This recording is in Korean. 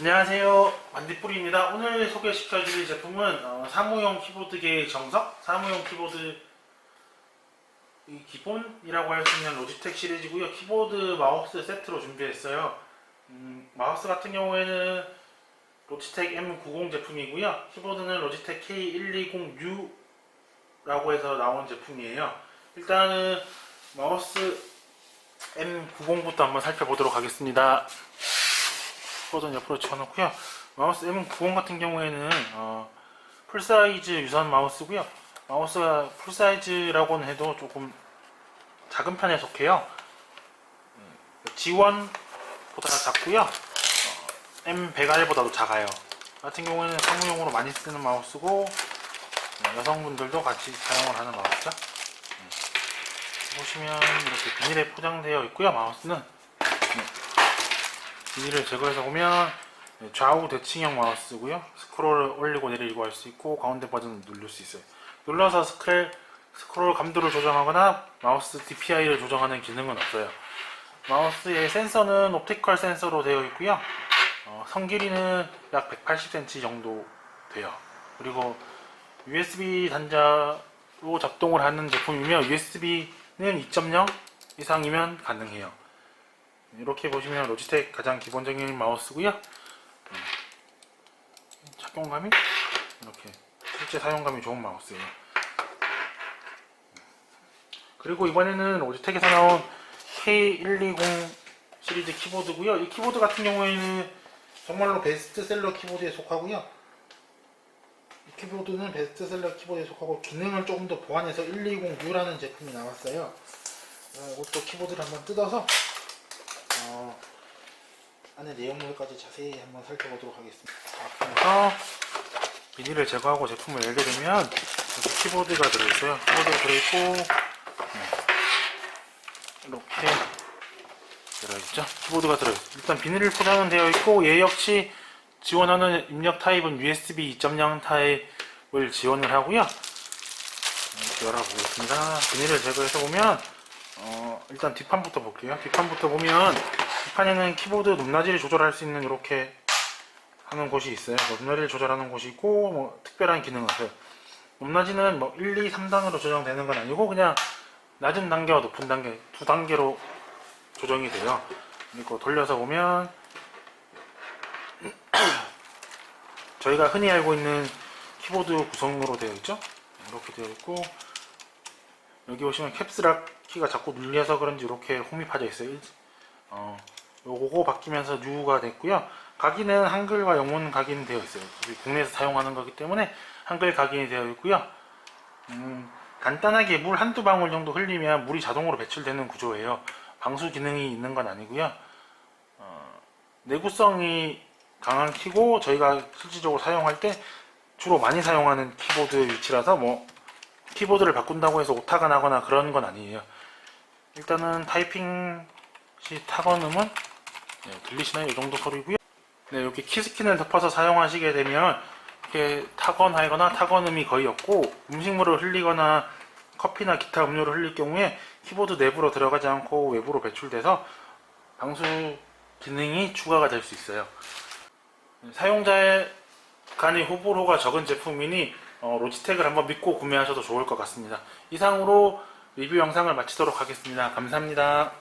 안녕하세요. 만디뿌리입니다. 오늘 소개시켜드릴 제품은 어, 사무용 키보드계의 정석? 사무용 키보드 이 기본이라고 할 수 있는 로지텍 시리즈고요. 키보드 마우스 세트로 준비했어요. 음, 마우스 같은 경우에는 로지텍 M90 제품이고요. 키보드는 로지텍 K120U라고 해서 나온 제품이에요. 일단은 마우스 M90부터 한번 살펴보도록 하겠습니다 버전 옆으로 치워놓고요. 마우스 M90 같은 경우에는 어, 풀사이즈 유선 마우스고요. 마우스가 풀사이즈라고는 해도 조금 작은 편에 속해요. 음, G1보다 작고요. 어, M100R보다도 작아요. 같은 경우에는 사무용으로 많이 쓰는 마우스고 어, 여성분들도 같이 사용을 하는 마우스죠. 음. 보시면 이렇게 비닐에 포장되어 있고요. 마우스는 비닐을 제거해서 보면 좌우 대칭형 마우스고요. 스크롤을 올리고 내리고 할 수 있고 가운데 버튼을 누를 수 있어요. 눌러서 스크롤, 스크롤 감도를 조정하거나 마우스 DPI를 조정하는 기능은 없어요. 마우스의 센서는 옵티컬 센서로 되어 있고요. 어, 선 길이는 약 180cm 정도 돼요. 그리고 USB 단자로 작동을 하는 제품이며 USB는 2.0 이상이면 가능해요. 이렇게 보시면 로지텍 가장 기본적인 마우스고요. 음, 착용감이 이렇게 실제 사용감이 좋은 마우스예요. 그리고 이번에는 로지텍에서 나온 K120 시리즈 키보드고요. 이 키보드 같은 경우에는 정말로 베스트셀러 키보드에 속하고요. 이 키보드는 베스트셀러 키보드에 속하고 기능을 조금 더 보완해서 120U라는 제품이 나왔어요. 어, 이것도 키보드를 한번 뜯어서 어, 안에 내용물까지 자세히 한번 살펴보도록 하겠습니다. 그래서 비닐을 제거하고 제품을 열게 되면 여기 키보드가 들어있어요. 키보드가 들어있고 네. 이렇게 들어있죠. 키보드가 들어있어요. 일단 비닐 포장은 되어 있고 얘 역시 지원하는 입력 타입은 USB 2.0 타입을 지원을 하고요. 열어보겠습니다. 비닐을 제거해서 보면 어, 일단 뒷판부터 볼게요. 뒷판부터 보면 뒷판에는 키보드 높낮이를 조절할 수 있는 이렇게 하는 곳이 있어요. 뭐 높낮이를 조절하는 곳이 있고 뭐 특별한 기능은 없어요. 높낮이는 뭐 1, 2, 3단으로 조정되는 건 아니고 그냥 낮은 단계와 높은 단계 두 단계로 조정이 돼요. 그리고 돌려서 보면 저희가 흔히 알고 있는 키보드 구성으로 되어 있죠. 이렇게 되어 있고 여기 보시면 캡스락 키가 자꾸 눌려서 그런지 이렇게 홈이 파져 있어요. 어, 요거 바뀌면서 뉴가 됐고요. 각인은 한글과 영문 각인 되어 있어요. 국내에서 사용하는 거기 때문에 한글 각인이 되어 있고요. 음, 간단하게 물 한두 방울 정도 흘리면 물이 자동으로 배출되는 구조예요. 방수 기능이 있는 건 아니고요. 어, 내구성이 강한 키고 저희가 실질적으로 사용할 때 주로 많이 사용하는 키보드 위치라서 뭐 키보드를 바꾼다고 해서 오타가 나거나 그런 건 아니에요. 일단은 타이핑 시 타건 음은 네, 들리시나요? 이 정도 소리고요. 네, 이렇게 키스킨을 덮어서 사용하시게 되면 이렇게 타건하거나 타건음이 거의 없고 음식물을 흘리거나 커피나 기타 음료를 흘릴 경우에 키보드 내부로 들어가지 않고 외부로 배출돼서 방수 기능이 추가가 될 수 있어요. 사용자 간의 호불호가 적은 제품이니 어, 로지텍을 한번 믿고 구매하셔도 좋을 것 같습니다. 이상으로 리뷰 영상을 마치도록 하겠습니다. 감사합니다.